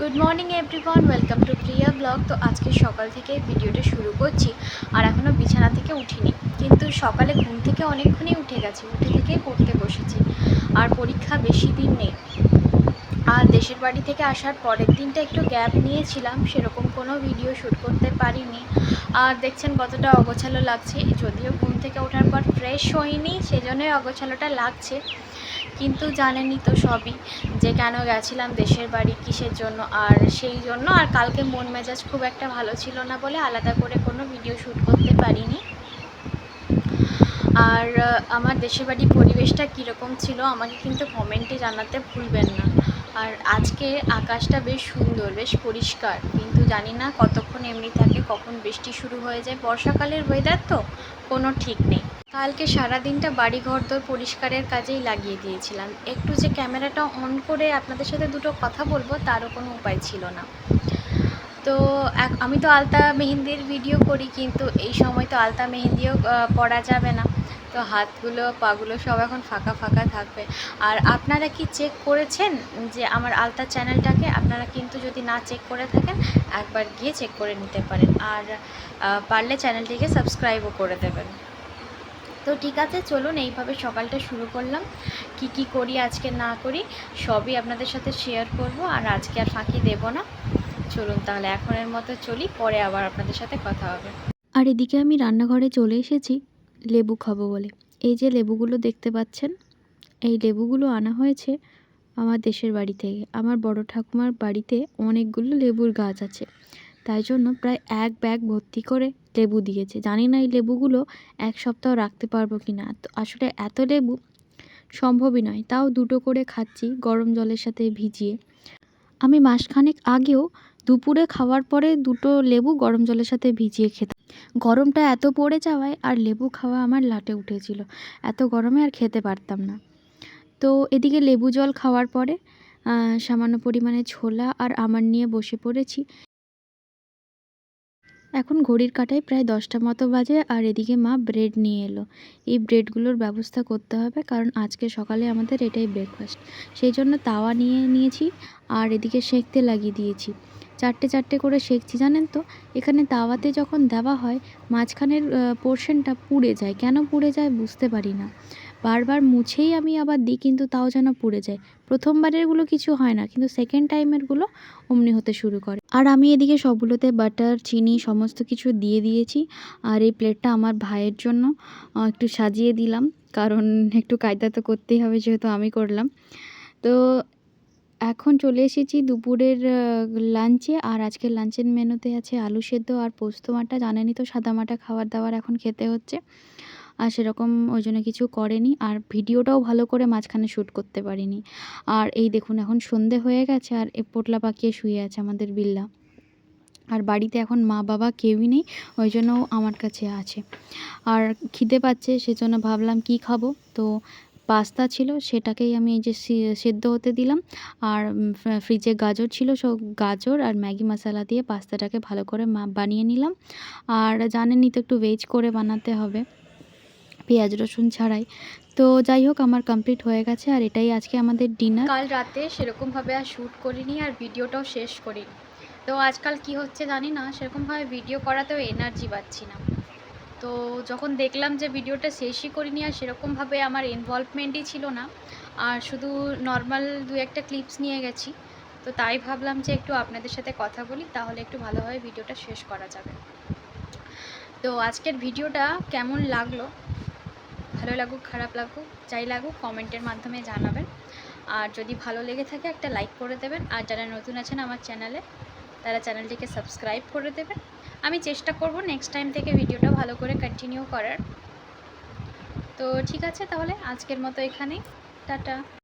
Good morning everyone welcome to Priya blog তো আজকে সকাল থেকে ভিডিওটা শুরু করছি, আর এখনও বিছানা থেকে উঠিনি। কিন্তু সকালে ঘুম থেকে অনেকক্ষণই উঠে গেছি, উঠে থেকে পড়তে বসেছি। আর পরীক্ষা বেশি দিন নেই। আর দেশের বাড়ি থেকে আসার পরের দিনটা একটু গ্যাপ নিয়েছিলাম, সেরকম কোনো ভিডিও শ্যুট করতে পারিনি। আর দেখছেন কতটা অগোছালো লাগছে যদিও ঘুম থেকে ওঠার পর ফ্রেশ হইনি, সেজন্যই অগোছালোটা লাগছে। কিন্তু জানেনই তো সবই যে কেন গেছিলাম দেশের বাড়ি, কিসের জন্য, আর সেই জন্য, আর কালকে মন মেজাজ খুব একটা ভালো ছিল না বলে আলাদা করে কোনো ভিডিও শ্যুট করতে পারিনি। আর আমার দেশের বাড়ির পরিবেশটা কীরকম ছিল আমাকে কিন্তু কমেন্টে জানাতে ভুলবেন না। আর আজকে আকাশটা বেশ সুন্দর, বেশ পরিষ্কার। কিন্তু জানি না কতক্ষণ এমনি থাকে, কখন বৃষ্টি শুরু হয়ে যায়। বর্ষাকালের ওয়েদার তো কোনো ঠিক নেই। কালকে সারা দিনটা বাড়ি ঘরদোর পরিষ্কারের কাজেই লাগিয়ে দিয়েছিলাম। একটু যে ক্যামেরাটা অন করে আপনাদের সাথে দুটো কথা বলব, তারও কোনো উপায় ছিল না। তো আমি তো আলতা মেহেন্দির ভিডিও করি, কিন্তু এই সময় তো আলতা মেহেন্দিও পরা যাবে না। তো হাতগুলো, পাগুলো সব এখন ফাঁকা ফাঁকা থাকবে। আর আপনারা কি চেক করেছেন যে আমার আলতা চ্যানেলটাকে আপনারা কিন্তু যদি না চেক করে থাকেন, একবার গিয়ে চেক করে নিতে পারেন। আর পারলে চ্যানেলটিকে সাবস্ক্রাইবও করে দেবেন। তো ঠিক আছে, চলুন এইভাবে সকালটা শুরু করলাম। কি কি করি, আজকে না করি, সবই আপনাদের সাথে শেয়ার করব। আর আজকে আর ফাঁকি দেব না। চলুন তাহলে এখনের মতো চলি, পরে আবার আপনাদের সাথে কথা হবে। আর এদিকে আমি রান্নাঘরে চলে এসেছি। লেবু খাব বলে। এই যে লেবুগুলো দেখতে পাচ্ছেন, এই লেবুগুলো আনা হয়েছে আমার দেশের বাড়ি থেকে। আমার বড় ঠাকুমার বাড়িতে অনেকগুলো লেবুর গাছ আছে। তাই জন্য প্রায় এক ব্যাগ ভর্তি করে লেবু দিয়েছে। জানি না এই লেবুগুলো এক সপ্তাহ রাখতে পারব কি না আসলে এত লেবু সম্ভবই নয়। তাও দুটো করে খাচ্ছি, গরম জলের সাথে ভিজিয়ে। আমি মাসখানেক আগেও দুপুরে খাওয়ার পরে দুটো লেবু গরম জলের সাথে ভিজিয়ে খেতাম। গরমটা এত পড়ে যাওয়ায় আর লেবু খাওয়া আমার লাটে উঠেছিল। এত গরমে আর খেতে পারতাম না। তো এদিকে লেবু জল খাওয়ার পরে সামান্য পরিমাণে ছোলা আর আমার নিয়ে বসে পড়েছি। এখন ঘড়ির কাঁটায় প্রায় দশটা মতো বাজে আর এদিকে মা ব্রেড নিয়ে এলো। এই ব্রেডগুলোর ব্যবস্থা করতে হবে কারণ আজকে সকালে আমাদের এটাই ব্রেকফাস্ট। সেই জন্য তাওয়া নিয়ে নিয়েছি আর এদিকে সেঁকতে লাগিয়ে দিয়েছি। চারটে চারটে করে সেঁকছি জানেন তো? এখানে তাওয়াতে যখন দেওয়া হয়, মাঝখানের পোর্শনটা পুড়ে যায়। কেন পুড়ে যায় বুঝতে পারি না। বারবার মুছেই আমি আবার দিই, কিন্তু তাও যেন পুড়ে যায়। প্রথমবারেরগুলো কিছু হয় না, কিন্তু সেকেন্ড টাইমেরগুলো অমনি হতে শুরু করে। আর আমি এদিকে সবগুলোতে বাটার চিনি সমস্ত কিছু দিয়ে দিয়েছি। আর এই প্লেটটা আমার ভাইয়ের জন্য একটু সাজিয়ে দিলাম। কারণ একটু কায়দা তো করতেই হবে, যেহেতু আমি করলাম। তো এখন চলে এসেছি দুপুরের লাঞ্চে আর আজকের লাঞ্চের মেনুতে আছে আলু সেদ্ধ আর পোস্ত মাটা। জানেনই তো সাদা মাটা খাবার দাবার এখন খেতে হচ্ছে। আর সেরকম ওই জন্য কিছু করেনি। আর ভিডিওটাও ভালো করে মাঝখানে শ্যুট করতে পারিনি। আর এই দেখুন এখন সন্ধে হয়ে গেছে আর এ পোটলা পাকিয়ে শুয়ে আছে আমাদের বিল্লা। আর বাড়িতে এখন মা বাবা কেউই নেই, ওই জন্য আমার কাছে আছে। আর খিদে পাচ্ছে, সেজন্য ভাবলাম কি খাব? তো পাস্তা ছিল, সেটাকেই আমি এই যে সেদ্ধ হতে দিলাম। আর ফ্রিজে গাজর ছিল সব গাজর আর ম্যাগি মশলা দিয়ে পাস্তাটাকে ভালো করে বানিয়ে নিলাম। আর জানেনই তো একটু ভেজ করে বানাতে হবে, পেঁয়াজ, রসুন ছাড়াই। তো যাই হোক, আমার কমপ্লিট হয়ে গেছে, আর এটাই আজকে আমাদের ডিনার কাল রাতে সেরকমভাবে আর শ্যুট করিনি, আর ভিডিওটাও শেষ করিনি। তো আজকাল কি হচ্ছে জানি না, সেরকমভাবে ভিডিও করাতেও এনার্জি পাচ্ছি না। তো যখন দেখলাম যে ভিডিওটা শেষই করিনি আর সেরকমভাবে আমার ইনভলভমেন্টই ছিল না, আর শুধু নর্মাল দু একটা ক্লিপস নিয়ে গেছি, তো তাই ভাবলাম যে একটু আপনাদের সাথে কথা বলি, তাহলে একটু ভালোভাবে ভিডিওটা শেষ করা যাবে। তো আজকের ভিডিওটা কেমন লাগল? ভালো লাগুক, খারাপ লাগুক, যাই লাগুক, কমেন্টের মাধ্যমে জানাবেন। আর যদি ভালো লেগে থাকে একটা লাইক করে দেবেন, আর যারা নতুন আছেন আমার চ্যানেলে তারা চ্যানেলটিকে সাবস্ক্রাইব করে দেবেন আমি চেষ্টা করব নেক্সট টাইম থেকে ভিডিওটা ভালো করে কন্টিনিউ করার। তো ঠিক আছে তাহলে, আজকের মতো এখানেই। টাটা।